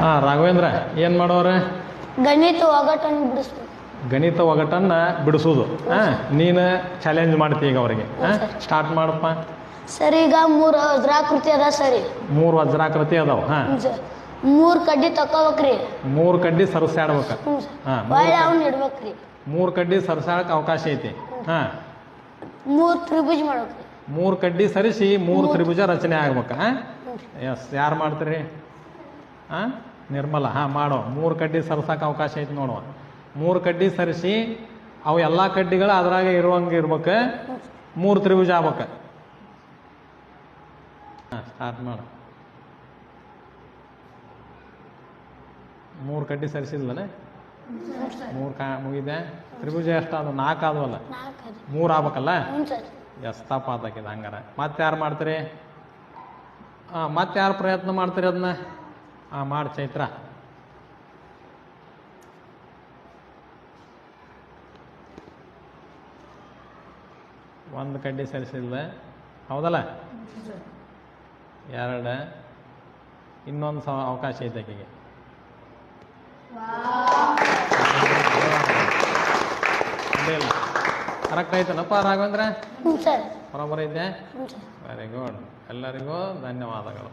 ಹಾಂ ರಾಘವೇಂದ್ರ ಏನು ಮಾಡೋರೆ? ಗಣಿತ ಒಗಟನ್ನು ಬಿಡಿಸ್ಬೇಕು. ಗಣಿತ ಒಗಟನ್ನ ಬಿಡಿಸೋದು ಹಾಂ ನೀನು ಚಾಲೆಂಜ್ ಮಾಡ್ತೀಯ ಈಗ ಅವರಿಗೆ. ಹಾಂ ಸ್ಟಾರ್ಟ್ ಮಾಡಪ್ಪ. ಸರಿ ಈಗ ಮೂರು ವಜ್ರಾಕೃತಿ ಅದ ಸರಿ ಮೂರು ವಜ್ರಾಕೃತಿ ಅದಾವ ಹಾಂ. ಮೂರು ಕಡ್ಡಿ ತಕೋಬೇಕ್ರಿ ಮೂರು ಕಡ್ಡಿ ಸರಸಾಡ್ಬೇಕ ಹಾಂ ಹೊಳ್ಳಿ ಅವ್ನ ಇಡ್ಬೇಕ್ರಿ ಮೂರು ಕಡ್ಡಿ ಸರಸಾಡಕ್ಕೆ ಅವಕಾಶ ಐತಿ. ಹಾಂ. ಮೂರು ತ್ರಿಭುಜ ಮಾಡ್ಬೇಕ್ರಿ ಮೂರು ಕಡ್ಡಿ ಸರಿಸಿ ಮೂರು ತ್ರಿಭುಜ ರಚನೆ ಆಗ್ಬೇಕ ಎಸ್ ಯಾರು ಮಾಡ್ತೀರಿ? ಹಾಂ ನಿರ್ಮಲ ಹಾಂ ಮಾಡೋ. ಮೂರು ಕಡ್ಡಿ ಸರ್ಸೋಕೆ ಅವಕಾಶ ಐತೆ ನೋಡುವ. ಮೂರು ಕಡ್ಡಿ ಸರಿಸಿ ಅವು ಎಲ್ಲ ಕಡ್ಡಿಗಳು ಅದ್ರಾಗ ಇರುವಂಗೆ ಇರ್ಬೇಕು. ಮೂರು ತ್ರಿಭುಜ ಆಗ್ಬೇಕು. ಹಾಂ ಸ್ಟಾರ್ಟ್ ಮಾಡು. ಮೂರು ಕಡ್ಡಿ ಸರಿಸಿದ್ಲನೆ ಮೂರು ಕಾ ಮುಗಿದೆ. ತ್ರಿಭುಜ ಅದು ನಾಲ್ಕು ಆದವಲ್ಲ ಮೂರು ಆಗ್ಬೇಕಲ್ಲ? ಎಸ್ತಪ್ಪ ಆತಕ್ಕಿದ ಹಂಗಾರ. ಮತ್ತೆ ಯಾರು ಮಾಡ್ತೀರಿ? ಹಾಂ ಮತ್ತೆ ಯಾರು ಪ್ರಯತ್ನ ಮಾಡ್ತೀರಿ ಅದನ್ನ ಹಾಂ ಮಾಡಿ ಚೈತ್ರ. ಒಂದು ಕಡ್ಡಿ ಸರಿಸಿಲ್ಲ ಹೌದಲ್ಲ? ಎರಡು. ಇನ್ನೊಂದು ಸ ಅವಕಾಶ ಐತೆ ಆಕೆಗೆ. ಕರೆಕ್ಟ್ ಆಯ್ತಲ್ಲಪ್ಪ ರಾಘವೇಂದ್ರ? ಬರೋಬರ ಸರ್. ವೆರಿ ಗುಡ್ ಎಲ್ಲರಿಗೂ ಧನ್ಯವಾದಗಳು.